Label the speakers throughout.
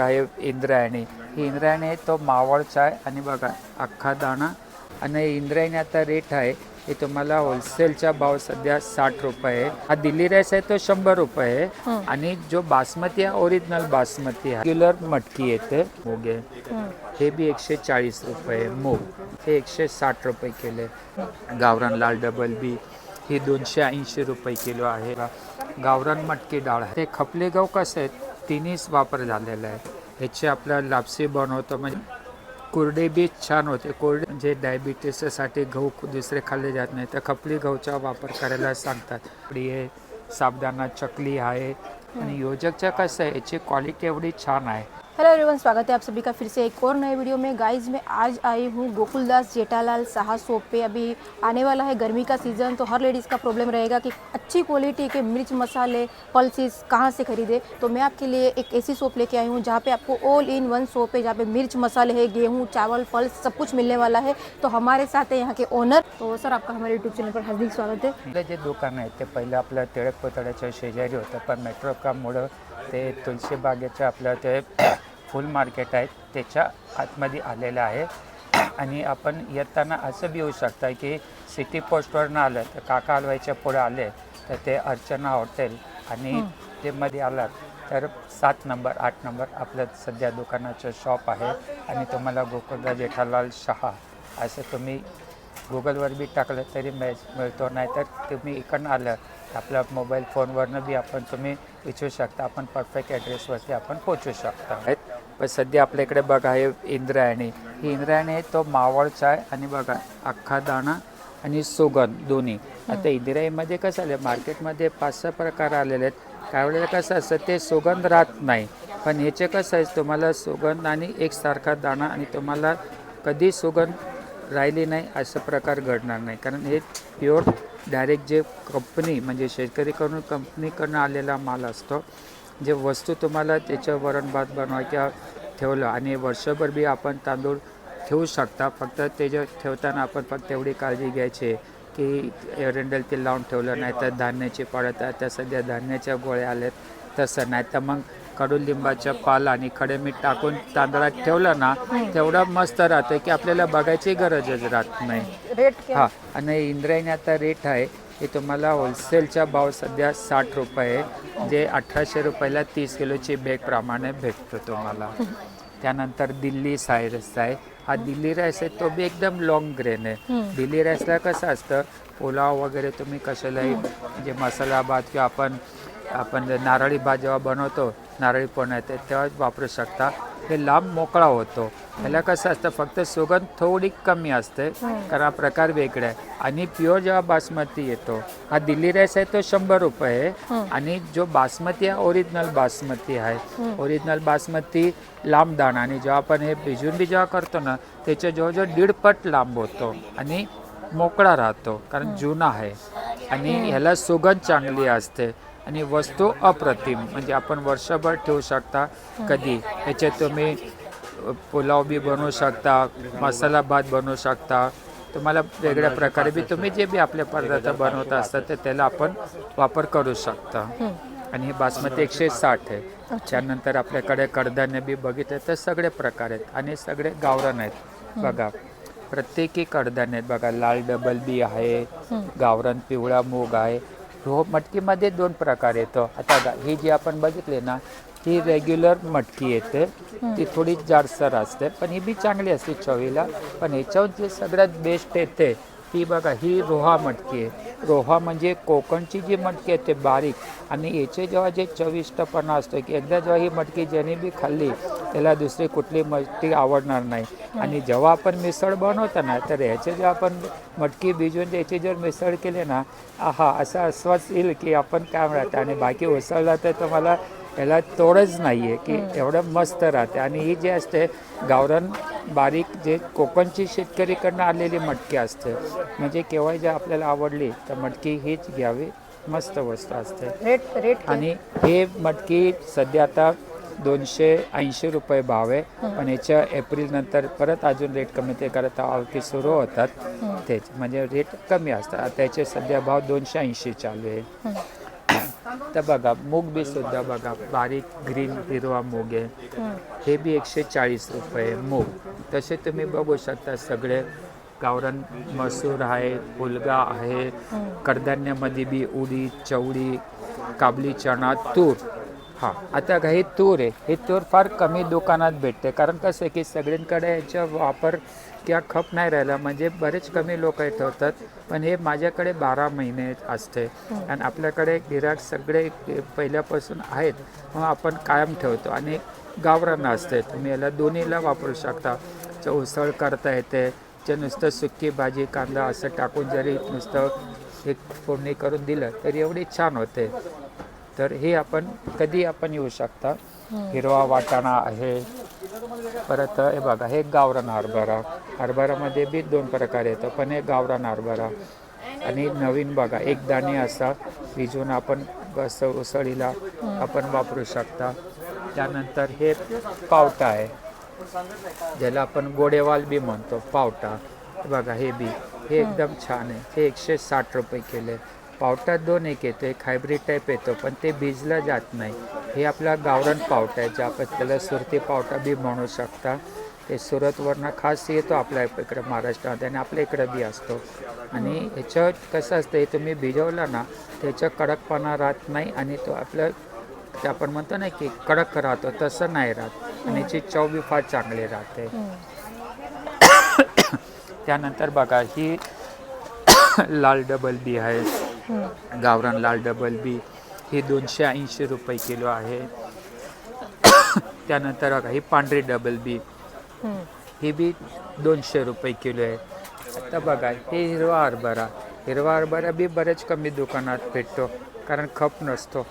Speaker 1: आहे इंद्रायणी? ही इंद्रायणी आहे तो मावळचा आहे. आणि बघा अख्खा दाणा. आणि इंद्रायणी आता रेट आहे. हे तुम्हाला होलसेलचा भाव सध्या साठ रुपये आहे. हा दिल्ली राईस आहे तो शंभर रुपये आहे. आणि जो बासमती आहे ओरिजिनल बासमती आहे. रेग्युलर मटकी येते मूग आहे. हे. बी एकशे चाळीस रुपये मूग. हे एकशे साठ रुपये केले गावरान लाल डबल बी. ही दोनशे ऐंशी रुपये किलो आहे. गावरान मटकी डाळ आहे. ते खपले गहू कसं आहे तिन्हीच वापर झालेला आहे ह्याची आपल्या लापसी बनवतो म्हणजे कुरडे बी छान होते. कोरडे म्हणजे डायबिटीससाठी गहू दुसरे खाल्ले जात नाही तर खपली गहूचा वापर करायला सांगतात. हे साबदाना चकली आहे. आणि योजकच्या कसं आहे याची क्वालिटी एवढी छान आहे.
Speaker 2: हेलो एवरीवन, स्वागत है आप सभी का फिर से एक और नए वीडियो में। गाइस, मैं आज आई हूँ गोकुलदास जेठालाल साहा शॉप पे। अभी आने वाला है गर्मी का सीज़न तो हर लेडीज़ का प्रॉब्लम रहेगा कि अच्छी क्वालिटी के मिर्च मसाले, पल्सेस कहाँ से खरीदे। तो मैं आपके लिए एक ऐसी शॉप लेके आई हूँ, जहाँ पे आपको ऑल इन वन शॉप है जहाँ पे मिर्च मसाले है, गेहूँ, चावल, फल, सब कुछ मिलने वाला है। तो हमारे साथ है यहाँ के ओनर तो सर आपका हमारे यूट्यूब चैनल पर हार्दिक स्वागत है।
Speaker 1: जे दुकान ते पहिलं आपलं टिळक पुतळ्याच्या शेजारी होतं पण मेट्रो काममुळं ते तुलसी बागेचं आपलं ते फुल मार्केट आहे त्याच्या आतमध्ये आलेलं आहे. आणि आपण येताना असं बी येऊ शकता की सिटी पोस्टवरनं आलं तर काका हलवाईच्या पुढे आले तर ते अर्चना हॉटेल आणि ते मध्ये आलात तर सात नंबर आठ नंबर आपलं सध्या दुकानाचं शॉप आहे. आणि तुम्हाला गोकुळदास जेठालाल शहा असं तुम्ही गुगलवर बी टाकलं तरी मिळ मिळतो नाहीतर तुम्ही इकडनं आलं आपल्या मोबाईल फोनवरनं बी आपण तुम्ही विचारू शकता आपण परफेक्ट ॲड्रेसवरती आपण पोचू शकता. पण सध्या आपल्या इकडे बघा हे इंद्रायणी. ही इंद्रायणी आहे तो मावळचा आहे आणि बघा अख्खा दाणा आणि सुगंध दोन्ही. आता इंदिराईमध्ये कसं आलं मार्केटमध्ये पाच सहा प्रकार आलेले आहेत. काही वेळेला कसं असतं ते सुगंध राहत नाही. पण ह्याचे कसं आहे तुम्हाला सुगंध आणि एकसारखा दाणा आणि तुम्हाला कधी सुगंध राहिली नाही असं प्रकार घडणार नाही. कारण हे प्युअर डायरेक्ट जे कंपनी म्हणजे शेतकरीकडून कंपनीकडून आलेला माल असतो जे वस्तू तुम्हाला त्याचं वरण भात बनवा किंवा ठेवलं आणि वर्षभर बी आपण तांदूळ ठेवू शकता फक्त त्याच्या ठेवताना आपण फक्त एवढी काळजी घ्यायची की एरंडल ते लावून ठेवलं नाही तर धान्याची पडत आहे त्या सध्या धान्याच्या गोळ्या आल्यात तसं नाही तर मग कडुलिंबाच्या पाल आणि खडे मीठ टाकून तांदळात ठेवलं ना तेवढं मस्त राहतं की आपल्याला बघायची गरजच राहत नाही.
Speaker 2: रेट
Speaker 1: हा आणि इंद्रायणी आता रेट आहे हे तुम्हाला होलसेलचा भाव सध्या साठ रुपये जे अठराशे रुपयाला तीस किलोची बॅगप्रमाणे भेटतो तुम्हाला. त्यानंतर दिल्ली सायरस आहे. हा दिल्ली राईस आहे तो बी एकदम लॉंग ग्रेन आहे. दिल्ली राईसला कसं असतं पुलाव वगैरे तुम्ही कशालाही म्हणजे मसाला भात किंवा आपण आपण नारळी भात जेव्हा बनवतो नारळी पण येते तेव्हाच वापरू शकता. हे लांब मोकळा होतो. ह्याला कसं असतं फक्त सुगंध थोडी कमी असते. कारण हा प्रकार वेगळा आहे. आणि प्युअर जेव्हा बासमती येतो हा दिल्ली राईस आहे तो शंभर रुपये आहे. आणि जो बासमती आहे ओरिजिनल बासमती आहे. ओरिजिनल बासमती लांब दाणा. आणि जेव्हा आपण हे भिजून बी जेव्हा करतो ना त्याच्या जवळजवळ दीडपट लांब होतो. आणि मोकळा राहतो कारण जुना आहे. आणि ह्याला सुगंध चांगली असते. आणि वस्तू अप्रतिम. म्हणजे आपण वर्षभर ठेवू शकता कधी. ह्याच्यात तुम्ही पुलाव बी बनवू शकता मसाला भात बनवू शकता. तुम्हाला वेगळ्या प्रकारे बी तुम्ही जे बी आपले पदार्थ बनवत असतात तर त्याला आपण वापर करू शकता. आणि हे बासमती एकशे साठ आहे. त्यानंतर आपल्याकडे कडधान्य बी बघितलं तर सगळे प्रकार आहेत आणि सगळे गावरान आहेत. बघा प्रत्येकी कडधान्य आहेत. बघा लाल डबल बी आहे गावरान पिवळा मूग आहे. हो मटकीमध्ये दोन प्रकार येतो. आता ही जी आपण बघितली ना ही रेग्युलर मटकी येते. ती थोडी जाडसर असते पण ही बी चांगली असते चवीला. पण ह्याच्यावर जे सगळ्यात बेस्ट येते ती बघा ही रोहा मटकी आहे. रोहा म्हणजे कोकणची जी मटकी आहे ते बारीक. आणि याचे जेव्हा जे चविष्टपणा असतो की एकदा जेव्हा ही मटकी ज्याने बी खाल्ली त्याला दुसरी कुठली मटकी आवडणार नाही. आणि जेव्हा आपण मिसळ बनवतो ना तर ह्याचे जेव्हा आपण मटकी भिजवून त्याची जर मिसळ केली ना आहा असा आश्वास येईल की आपण काय म्हणतात आणि बाकी उसळला तर तुम्हाला याला तोडच नाही आहे की एवढं मस्त राहते. आणि ही जी असते गावरान बारीक जे कोकणची शेतकरीकडनं आलेली मटकी असते म्हणजे केव्हा जे आपल्याला आवडली तर मटकी हीच घ्यावी मस्त वस्तू असते.
Speaker 2: रेट रेट क्या?
Speaker 1: आणि हे मटकी सध्या आता दोनशे ऐंशी रुपये भाव आहे पण याच्या एप्रिल नंतर परत अजून रेट कमी ते करत आवकी सुरू होतात. तेच म्हणजे रेट कमी असतात. आता याचे सध्या भाव दोनशे ऐंशी चालू आहे. तर बघा मूग बी सुद्धा बघा बारीक ग्रीन हिरवा मूग आहे. हे बी एकशे चाळीस रुपये मूग. तसे तुम्ही बघू शकता सगळे. गावरान मसूर आहे फुलगा आहे कडधान्यामध्ये बी उडीद चवळी काबली चणा तूर. हां. आता हे तूर आहे. हे तूर फार कमी दुकानात भेटते. कारण कसं आहे की सगळ्यांकडे याचा वापर किंवा खप नाही राहिला. म्हणजे बरेच कमी लोक हे ठेवतात. पण हे माझ्याकडे बारा महिने असते. आणि आपल्याकडे गिराक सगळे पहिल्यापासून आहेत. मग आपण कायम ठेवतो. आणि गावरानं असते. तुम्ही याला दोन्हीला वापरू शकता. च उसळ करता येते. जे नुसतं सुकी भाजी कांदा असं टाकून जरी नुसतं एक फोडणी करून दिलं तरी एवढी छान होते. तर हे आपण कधी आपण येऊ शकता? हिरवा वाटाणा आहे. परत हे बघा हे गावरान हरभरा. हरभरामध्ये बी दोन प्रकार येतं पण हे गावरान हरभरा. आणि नवीन बघा एक दाणे असा भिजवून आपण बस उसळीला आपण वापरू शकता. त्यानंतर हे पावटा आहे ज्याला आपण गोडेवाल बी म्हणतो पावटा. बघा हे बी. हे एकदम छान आहे. हे एकशे साठ रुपये केले पावटा दोन एक येतो एक हायब्रिड टाईप येतो पण ते भिजलं जात नाही. हे आपला गावरान पावटा आहे जे आपण त्याला सुरती पावटा बी म्हणू शकता. ते सुरतवरनं खास येतो आपल्या इकडे महाराष्ट्रात आणि आपल्या इकडे बी असतो. आणि ह्याचं कसं असतं हे तुम्ही भिजवलं ना त्याचं कडकपणा राहत नाही आणि तो आपलं ते आपण म्हणतो ना की कडक राहतो तसं नाही राहत. आणि याची चव बी फार चांगली राहते. त्यानंतर बघा ही लाल डबल बी आहे. गावरान लाल डबल बी ही दोनशे ऐंशी रुपये किलो आहे. त्यानंतर बघा ही पांढरी डबल बी ही बी दोनशे रुपये किलो आहे. आता बघा हे हिरवा हरभरा. हिरवा हरभरा बी बरेच कमी दुकानात भेटतो कारण खप नसतो.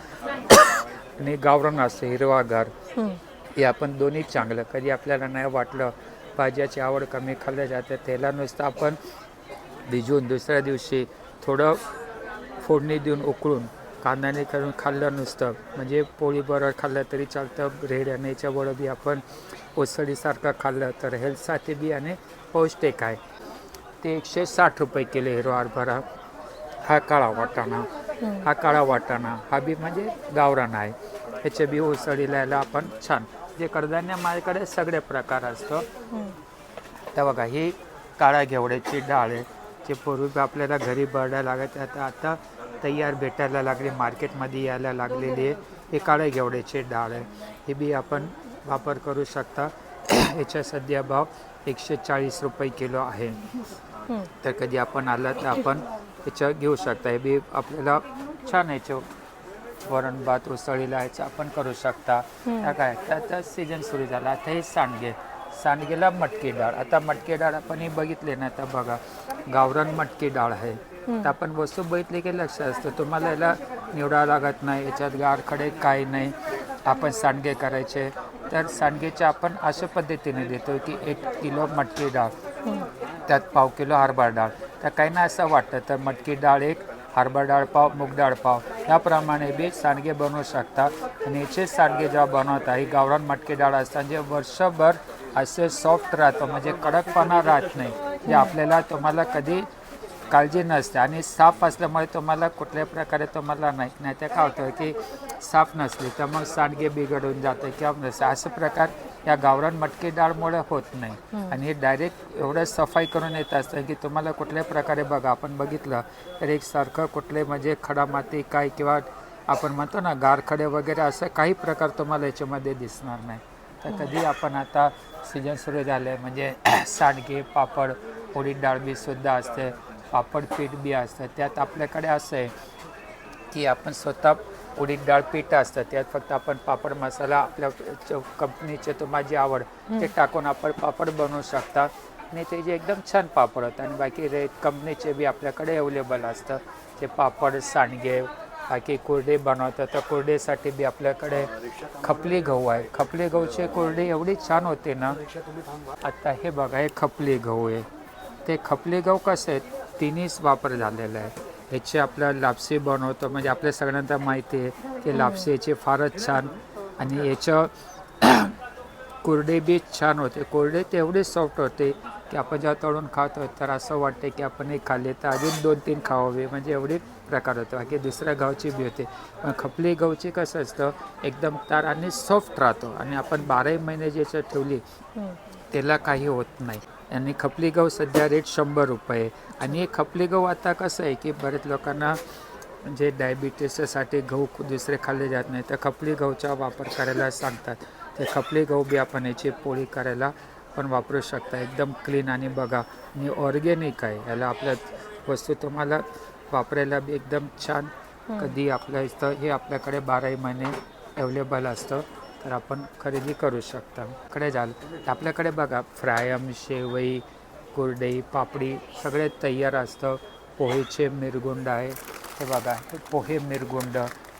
Speaker 1: आणि गावरान असतो हिरवागार
Speaker 2: घर
Speaker 1: हे आपण दोन्ही चांगलं. कधी आपल्याला नाही वाटलं भाज्याची आवड कमी खाल्ल्या जाते त्याला नुसतं आपण भिजवून दुसऱ्या दिवशी थोडं फोडणी देऊन उकळून कांद्याने करून खाल्लं नुसतं. म्हणजे पोळी बरोबर खाल्लं तरी चालतं. याच्याबरोबर बी आपण उसळीसारखं खाल्लं तर हेल्थसाठी बी आणि पौष्टिक आहे. ते एकशे साठ रुपये किलो हिरवा हरभरा हा काळा वाटाणा. हा काळा वाटाणा. हा बी म्हणजे गावरान आहे. ह्याच्या बी उसळीला याला आपण छान. जे कडधान्य माझ्याकडे सगळे प्रकार असतो. तर बघा ही काळ्या घेवड्याची डाळ आहे. जे पूर्वी आपल्याला घरी बरडायला लागत आता आता तयार भेटायला लागली मार्केटमध्ये यायला लागलेली. आहे ही काळ्या घेवड्याची डाळ आहे. ही बी आपण वापर करू शकता. याचा सध्या भाव एकशे चाळीस रुपये किलो आहे. तर कधी आपण आला तर आपण याचं घेऊ शकता. हे बी आपल्याला छान याचं वरण भात उसळीला याचं आपण करू शकता. काय? आता सीझन सुरू झाला. आता हे सांडगे. सांडगेला मटकी डाळ. आता मटकी डाळ आपण ही बघितले ना तर बघा. गावरान मटकी डाळ आहे. तर आपण वस्तू बघितली की लक्ष असतं. तुम्हाला याला निवडावं लागत नाही. याच्यात गारखडे काही नाही. आपण सांडगे करायचे. तर सांडगेचे आपण अशा पद्धतीने देतो की एक किलो मटकी डाळ त्यात पाव किलो हरभरा डाळ. तर काही ना असं वाटतं. तर मटकी डाळ एक हरभरा डाळ पाव मूग डाळ पाव. याप्रमाणे बी सांडगे बनवू शकता. आणि याचे सांडगे जेव्हा बनवता ही गावरान मटकी डाळ असतात जे वर्षभर असे सॉफ्ट राहतं म्हणजे कडकपणा राहत नाही. जे आपल्याला तुम्हाला कधी काळजी नसते आणि साफ असल्यामुळे तुम्हाला कुठल्या प्रकारे तुम्हाला नाही नाही तर काय होतं की साफ नसली तर मग सांडगे बिघडून जाते किंवा नसते. असं प्रकार या गावरान मटकी डाळमुळे होत नाही. आणि हे डायरेक्ट एवढं सफाई करून येत असतं की तुम्हाला कुठल्या प्रकारे बघा आपण बघितलं तर एकसारखं कुठले म्हणजे खडा माती काय किंवा आपण म्हणतो ना गारखडे वगैरे असं काही प्रकार तुम्हाला याच्यामध्ये दिसणार नाही. तर कधी आपण आता सीजन सुरू झाले म्हणजे सांडगे पापड उडीद डाळ बी सुद्धा असते. पापड पीठ बी असतं त्यात आपल्याकडे असं आहे की आपण स्वतः उडीद डाळ पीठ असतं त्यात फक्त आपण पापड मसाला आपल्या च- कंपनीचे तो माझी आवड ते टाकून आपण पापड बनवू शकता. आणि ते जे एकदम छान पापड होतं आणि बाकी रे कंपनीचे बी आपल्याकडे अवेलेबल असतं. ते पापड सांडगे बाकी कुरडे बनवतात तर कुरडेसाठी बी आपल्याकडे खपली गहू आहे. खपली गहूचे कुरडे एवढी छान होते ना. आता हे बघा हे खपली गहू आहे. ते खपली गहू कसे आहेत? तिन्हीच वापर झालेला आहे. ह्याची आपलं लापसी बनवतो म्हणजे आपल्या सगळ्यांना माहिती आहे की लापसी याची फारच छान आणि याचं कुरडे बी छान होते. कुरडे तेवढे सॉफ्ट होते की आपण जेव्हा तळून खातो तर असं वाटते की आपण हे खाल्ले तर अजून दोन तीन खावावे म्हणजे एवढे प्रकार होते. बाकी दुसऱ्या गावची बी होते. पण खपली गहूची कसं असतं एकदम तार आणि सॉफ्ट राहतो आणि आपण बाराही महिने ज्याच्यात ठेवली त्याला काही होत नाही. आणि खपली गहू सध्या रेट शंभर रुपये. आणि हे खपली गहू आता कसं आहे की बरेच लोकांना म्हणजे डायबिटीससाठी गहू दुसरे खाल्ले जात नाही तर खपली गहूचा वापर करायला सांगतात. ते खपली गहू बी आपण याची पोळी करायला पण वापरू शकता. एकदम क्लीन आणि बघा आणि ऑर्गॅनिक आहे. याला आपल्या वस्तू तुम्हाला वापरायला बी एकदम छान. कधी आपल्या इथं हे आपल्याकडे बाराही महिने अवेलेबल असतं. तर आपण खरेदी करू शकता. कडे झालं तर आपल्याकडे बघा फ्रायम शेवई कुरडई पापडी सगळे तयार असतं. पोहेचे मिरगुंड आहे. हे बघा हे पोहे मिरगुंड.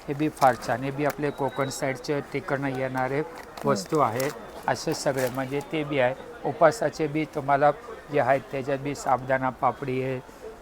Speaker 1: हे बी फार छान. हे बी आपले कोकण साईडचे तिकडनं येणारे वस्तू आहे. असे सगळे. म्हणजे ते बी आहे. उपासाचे बी तुम्हाला जे आहेत त्याच्यात बी साबदाणा पापडी आहे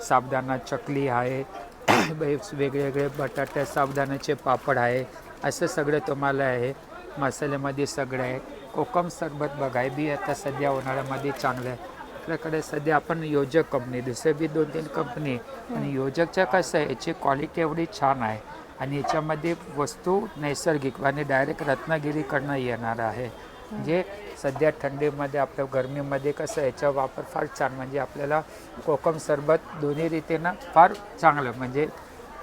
Speaker 1: साबदाणा चकली आहे. वेगवेगळे बटाट्या साबदाण्याचे पापड आहे. असं सगळं तुम्हाला आहे. मसाल्यामध्ये सगळं आहे. कोकम सरबत बघा हे बी आता सध्या उन्हाळ्यामध्ये चांगलं आहे. आपल्याकडे सध्या आपण योजक कंपनी दुसरे बी दोन तीन कंपनी आणि योजकच्या कसं आहे याची क्वालिटी एवढी छान आहे. आणि याच्यामध्ये वस्तू नैसर्गिक आणि डायरेक्ट रत्नागिरीकडनं येणार आहे. म्हणजे सध्या थंडीमध्ये आपल्या गरमीमध्ये कसं याचा वापर फार छान. म्हणजे आपल्याला कोकम सरबत दोन्ही रीतीनं फार चांगलं म्हणजे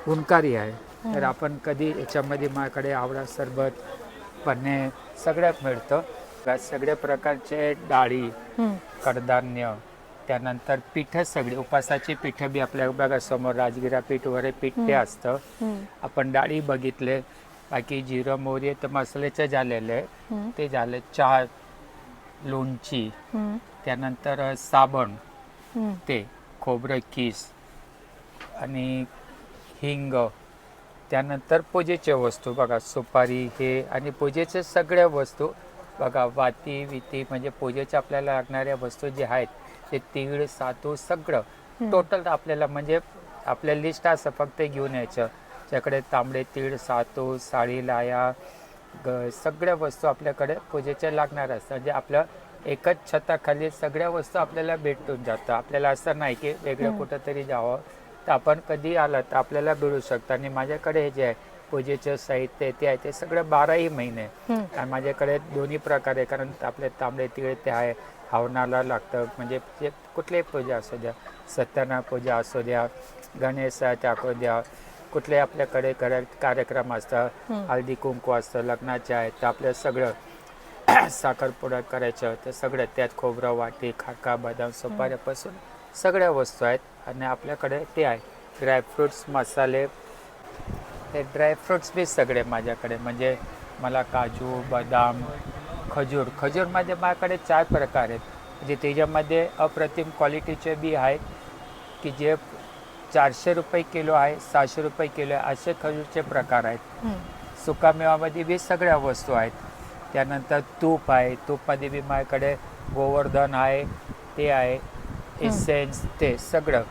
Speaker 1: गुणकारी आहे. तर आपण कधी याच्यामध्ये माझ्याकडे आवळा सरबत पन्हे सगळ्यात मिळतं. सगळ्या प्रकारचे डाळी कडधान्य त्यानंतर पिठं सगळी उपासाची पिठं बी आपल्या बघा समोर राजगिरा पीठ वगैरे पीठ ते असतं. आपण डाळी बघितले बाकी जिरं मोहरी तर मसाल्याचे झालेले. ते झाले चहा लोणची त्यानंतर साबण ते खोबरं किस आणि हिंग त्यानंतर पूजेच्या वस्तू बघा सुपारी हे आणि पूजेच्या सगळ्या वस्तू बघा वाती विती म्हणजे पूजेच्या आपल्याला लागणाऱ्या वस्तू जे आहेत ते तीळ सातू सगळं टोटल आपल्याला म्हणजे आपल्या लिस्ट असं फक्त घेऊन यायचं. त्याच्याकडे तांबडे तीळ सातू साडी लाया ग सगळ्या वस्तू आपल्याकडे पूजेच्या लागणार असतात. म्हणजे आपलं एकच छताखाली सगळ्या वस्तू आपल्याला भेटून जातं. आपल्याला असं नाही की वेगळं कुठंतरी जावं. तर आपण कधी आलं तर आपल्याला मिळू शकतं. आणि माझ्याकडे हे जे आहे पूजेचं साहित्य ते आहे ते सगळं बाराही महिने आणि माझ्याकडे दोन्ही प्रकार आहे कारण आपले तांबडे तिळे ते आहे हवनाला लागतं. म्हणजे जे कुठलीही पूजा असू द्या सत्यनारायण पूजा असू द्या गणेश टाकू द्या कुठले आपल्याकडे कर कार्यक्रम असतात हळदी कुंकू असतं लग्नाचे आहे तर आपलं सगळं साखरपुडा करायचं तर सगळं त्यात खोबरं वाटी खाका बदाम सुपाऱ्यापासून सगळ्या वस्तू आहेत. आणि आपल्याकडे ते आहे. ड्रायफ्रुट्स मसाले. ते ड्रायफ्रुट्स बी सगळे माझ्याकडे. म्हणजे मला काजू बदाम खजूर. खजूरमध्ये माझ्याकडे चार प्रकार आहेत. म्हणजे त्याच्यामध्ये अप्रतिम क्वालिटीचे बी आहेत की जे चारशे रुपये किलो आहे सहाशे रुपये किलो आहे असे खजूरचे प्रकार आहेत. सुकामेवामध्ये बी सगळ्या वस्तू आहेत. त्यानंतर तूप आहे. तूपमध्ये बी माझ्याकडे गोवर्धन आहे ते आहे. इसेन्स ते सगळं.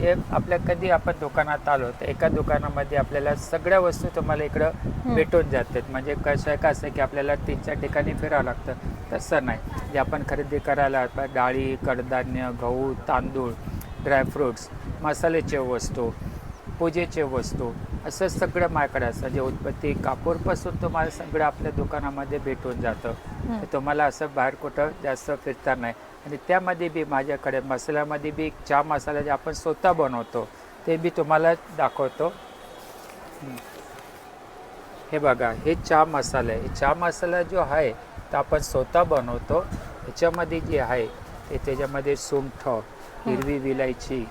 Speaker 1: ते आपल्या कधी आपण दुकानात आलो तर एका दुकानामध्ये आपल्याला सगळ्या वस्तू तुम्हाला इकडं भेटून जातात. म्हणजे कसं आहे कसं आहे की आपल्याला तीन चार ठिकाणी फिरावं लागतं. तसं नाही. जे आपण खरेदी करायला आता डाळी कडधान्य गहू तांदूळ ड्रायफ्रुट्स मसाल्याचे वस्तू पूजेचे वस्तू असं सगळं माझ्याकडे असतं. जे उत्पत्ती कापूरपासून तुम्हाला सगळं आपल्या दुकानामध्ये भेटून जातं. तर तुम्हाला असं बाहेर कुठं जास्त फिरता नाही. आणि त्यामध्ये बी माझ्याकडे मसाल्यामध्ये बी चहा मसाला जे आपण स्वतः बनवतो ते बी तुम्हाला दाखवतो. हं. बघा हे चहा मसाला आहे चहा मसाला जो आहे तो आपण स्वतः बनवतो. ह्याच्यामध्ये जे आहे ते त्याच्यामध्ये सुंठ हिरवी विलायची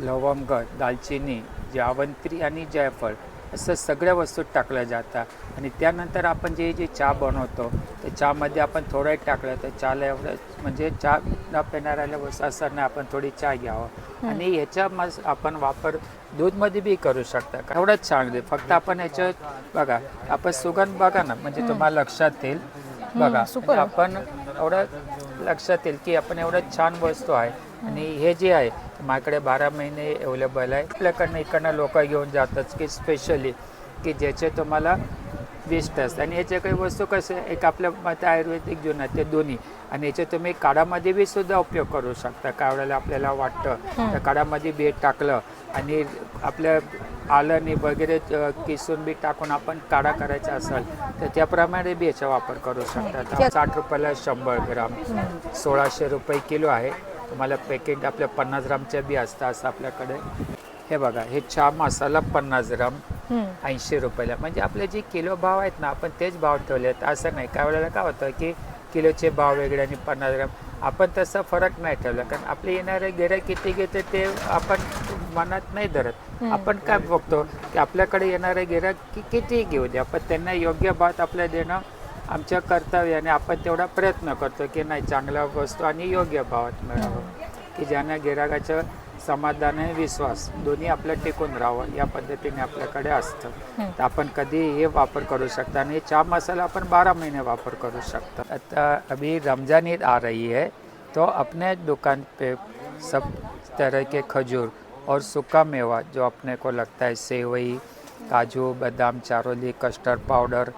Speaker 1: लवंग दालचिनी जावंत्री आणि जायफळ असं सगळ्या वस्तू टाकल्या जातात. आणि त्यानंतर आपण जे जे चहा बनवतो त्या चहामध्ये आपण थोडं टाकलं तर चहाला एवढं म्हणजे चहा न पिणाऱ्याला वस्तू असं नाही आपण थोडी चहा घ्यावं. आणि ह्याचा मस आपण वापर दूधमध्ये बी करू शकता. का एवढंच छान आहे फक्त आपण ह्याचं बघा आपण सुगंध बघा ना म्हणजे तुम्हाला लक्षात येईल. बघा आपण एवढं लक्षात येईल की आपण एवढं छान वस्तू आहे. आणि हे जे आहे माझ्याकडे बारा महिने अवेलेबल आहे. आपल्याकडनं इकडनं लोक घेऊन जातात की स्पेशली की ज्याचे तुम्हाला बेस्ट असतं आणि याच्या काही वस्तू कसं एक आपल्या मते आयुर्वेदिक जीवन आहे ते दोन्ही. आणि याचे तुम्ही काढामध्ये बी सुद्धा उपयोग करू शकता. काय वेळेला आपल्याला वाटतं. तर काढामध्ये बी टाकलं आणि आपल्या आलं आणि वगैरे किसून बी टाकून आपण काढा करायचा असेल तर त्याप्रमाणे बी याचा वापर करू शकता. साठ रुपयाला शंभर ग्राम. सोळाशे रुपये किलो आहे. तुम्हाला पॅकेट आपल्या पन्नास ग्रामच्या बी असतं असं आपल्याकडे. हे बघा हे चहा मसाला पन्नास ग्राम. ऐंशी रुपयाला. म्हणजे आपले जे किलो भाव आहेत ना आपण तेच भाव ठेवले आहेत असं नाही. काय वेळेला काय होतं की किलोचे भाव वेगळे आणि पन्नास ग्राम. आपण तसा फरक नाही ठेवला. कारण आपले येणारे गिऱ्हाईक किती घेते ते आपण मनात नाही धरत. आपण काय बघतो की आपल्याकडे येणारे गिऱ्हाईक कि किती घेऊ दे आपण त्यांना योग्य भाव आपल्याला देणं आमच्या कर्तव्याने आपण तेवढा प्रयत्न करतो की नाही चांगला वस्तू आणि योग्य भावात मिळावं. की ज्यांना गिरागाचं समाधान आणि विश्वास दोन्ही आपल्या टिकून राहावं या पद्धतीने आपल्याकडे असतं. तर आपण कधी हे वापर करू शकता आणि चहा मसाला आपण बारह महीने वापर करू शकता. आता अभी रमज़ान ईद आ रही है तो अपने दुकान पे सब तरह के खजूर और सूखा मेवा जो अपने को लगता है सेवई काजू बादाम चारोली कस्टर्ड पाउडर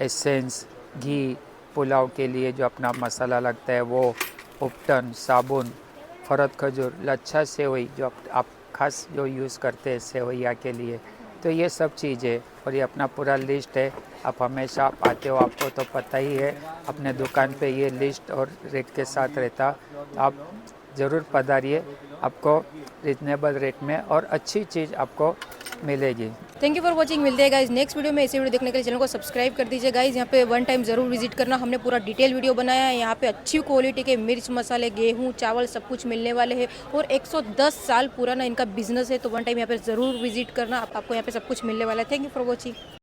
Speaker 1: एसेंस घी पुलाव के लिए जो अपना मसाला लगता है वो उपटन साबुन फरद खजूर लच्छा सेवई जो आप, खास जो यूज़ करते हैं सेवैया के लिए तो ये सब चीज़ें और ये अपना पूरा लिस्ट है। आप हमेशा आप आते हो आपको तो पता ही है अपने दुकान पे ये लिस्ट और रेट के साथ रहता। आप ज़रूर पधारिए आपको रिजनेबल रेट में और अच्छी चीज़ आपको मिलेगी।
Speaker 2: थैंक यू फॉर वॉचिंग मिलते हैं गाइज़ नेक्स्ट वीडियो में। इसी वीडियो देखने के लिए चैनल को सब्सक्राइब कर दीजिए गाइज़ यहाँ पे वन टाइम ज़रूर विज़िट करना। हमने पूरा डिटेल वीडियो बनाया है। यहाँ पे अच्छी क्वालिटी के मिर्च मसाले गेहूँ चावल सब कुछ मिलने वाले हैं। और 110 साल पुराना इनका बिज़नेस है। तो वन टाइम यहाँ पे ज़रूर विज़िट करना। आप, आपको यहाँ पे सब कुछ मिलने वाला है। Thank you for watching